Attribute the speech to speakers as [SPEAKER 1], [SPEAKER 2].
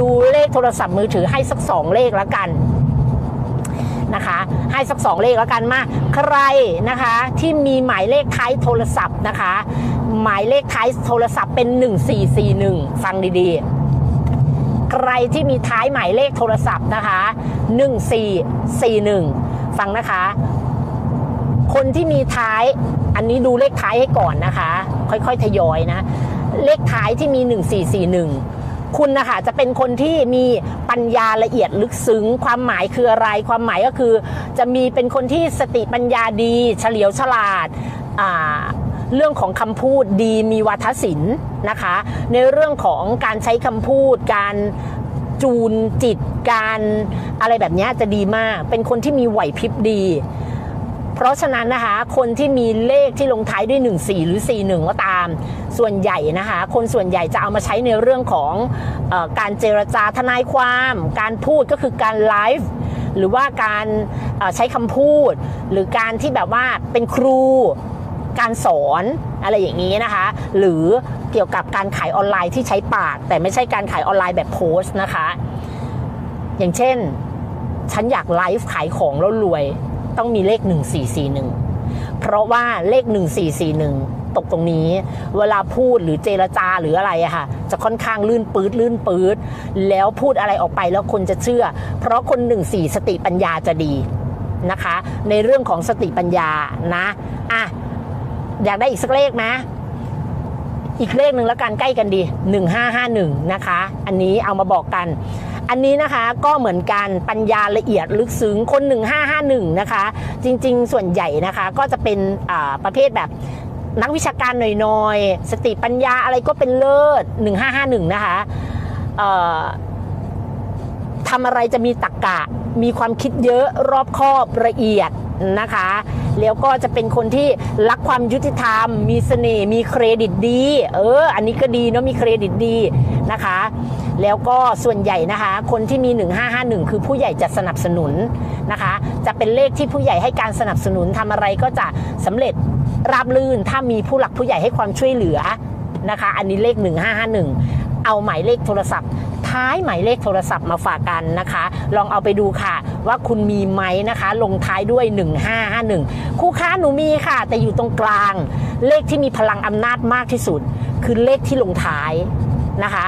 [SPEAKER 1] ดูเลขโทรศัพท์มือถือให้สักสองเลขแล้วกันนะคะ ให้สักสองเลขแล้วกันมาใครนะคะที่มีหมายเลขท้ายโทรศัพท์นะคะ หมายเลขท้ายโทรศัพท์เป็น 1441 ฟังดีๆ ใครที่มีท้ายหมายเลขโทรศัพท์นะคะ 1441 ฟังนะคะ คนที่มีท้ายอันนี้ดูเลขท้ายให้ก่อนนะคะ ค่อยๆทยอยนะ เลขท้ายที่มี 1441 คุณนะคะจะเป็นคนที่มีปัญญาละเอียดลึกซึ้ง ความหมายคืออะไร ความหมายก็คือ จะมีเป็นคนที่สติปัญญาดี เฉลียวฉลาดาเรื่องของคำพูดดีมีวาทศิลป์นะคะ ในเรื่องของการใช้คำพูด การจูนจิตการอะไรแบบนี้จะดีมาก เป็นคนที่มีไหวพริบดี เพราะฉะนั้นนะคะ คนที่มีเลขที่ลงท้ายด้วย 1 4 หรือ 4 1 ก็ตาม ส่วนใหญ่นะคะ คนส่วนใหญ่จะเอามาใช้ในเรื่องของอการเจรจาทนายความ การพูดก็คือการไลฟ์หรือว่าการใช้คำพูด หรือการที่แบบว่าเป็นครู การสอนอะไรอย่างนี้นะคะ หรือเกี่ยวกับการขายออนไลน์ที่ใช้ปาก แต่ไม่ใช่การขายออนไลน์แบบโพสต์นะคะ อย่างเช่น ฉันอยากไลฟ์ขายของแล้วรวย ต้องมีเลข 1441 เพราะว่าเลข 1441 ตกตรงนี้ เวลาพูดหรือเจรจาหรืออะไรอะค่ะ จะค่อนข้างลื่นปืดลื่นปืดแล้วพูดอะไรออกไปแล้วคนจะเชื่อ เพราะคน 14 สติปัญญาจะดีนะคะ ในเรื่องของสติปัญญานะอะอยากได้อีกสักเลขไหมอีกเลขหนึ่งแล้วกันใกล้กันดี 1551 นะคะ อันนี้เอามาบอกกัน อันนี้นะคะก็เหมือนกันปัญญาละเอียดลึกซึ้งคน 1551 นะคะ จริง ๆ ส่วนใหญ่นะคะก็จะเป็นประเภทแบบนักวิชาการหน่อยๆ สติปัญญาอะไรก็เป็นเลิศ 1551 นะคะทำอะไรจะมีตรกกะ มีความคิดเยอะรอบคอบละเอียดนะคะ แล้วก็จะเป็นคนที่รักความยุติธรรม มีเสน่ห์มีเครดิตดี เออ อันนี้ก็ดีเนาะมีเครดิตดีนะคะ แล้วก็ส่วนใหญ่นะคะ คนที่มี 1551 คือผู้ใหญ่จะสนับสนุนนะคะ จะเป็นเลขที่ผู้ใหญ่ให้การสนับสนุนทำอะไรก็จะสำเร็จราบรื่นถ้ามีผู้หลักผู้ใหญ่ให้ความช่วยเหลือนะคะ อันนี้เลข 1551 เอาหมายเลขโทรศัพท์ ท้ายหมายเลขโทรศัพท์มาฝากกันนะคะ ลองเอาไปดูค่ะ ว่าคุณมีไหมนะคะ ลงท้ายด้วย 1551 คู่ค้าหนูมีค่ะ แต่อยู่ตรงกลาง เลขที่มีพลังอำนาจมากที่สุด คือเลขที่ลงท้ายนะคะ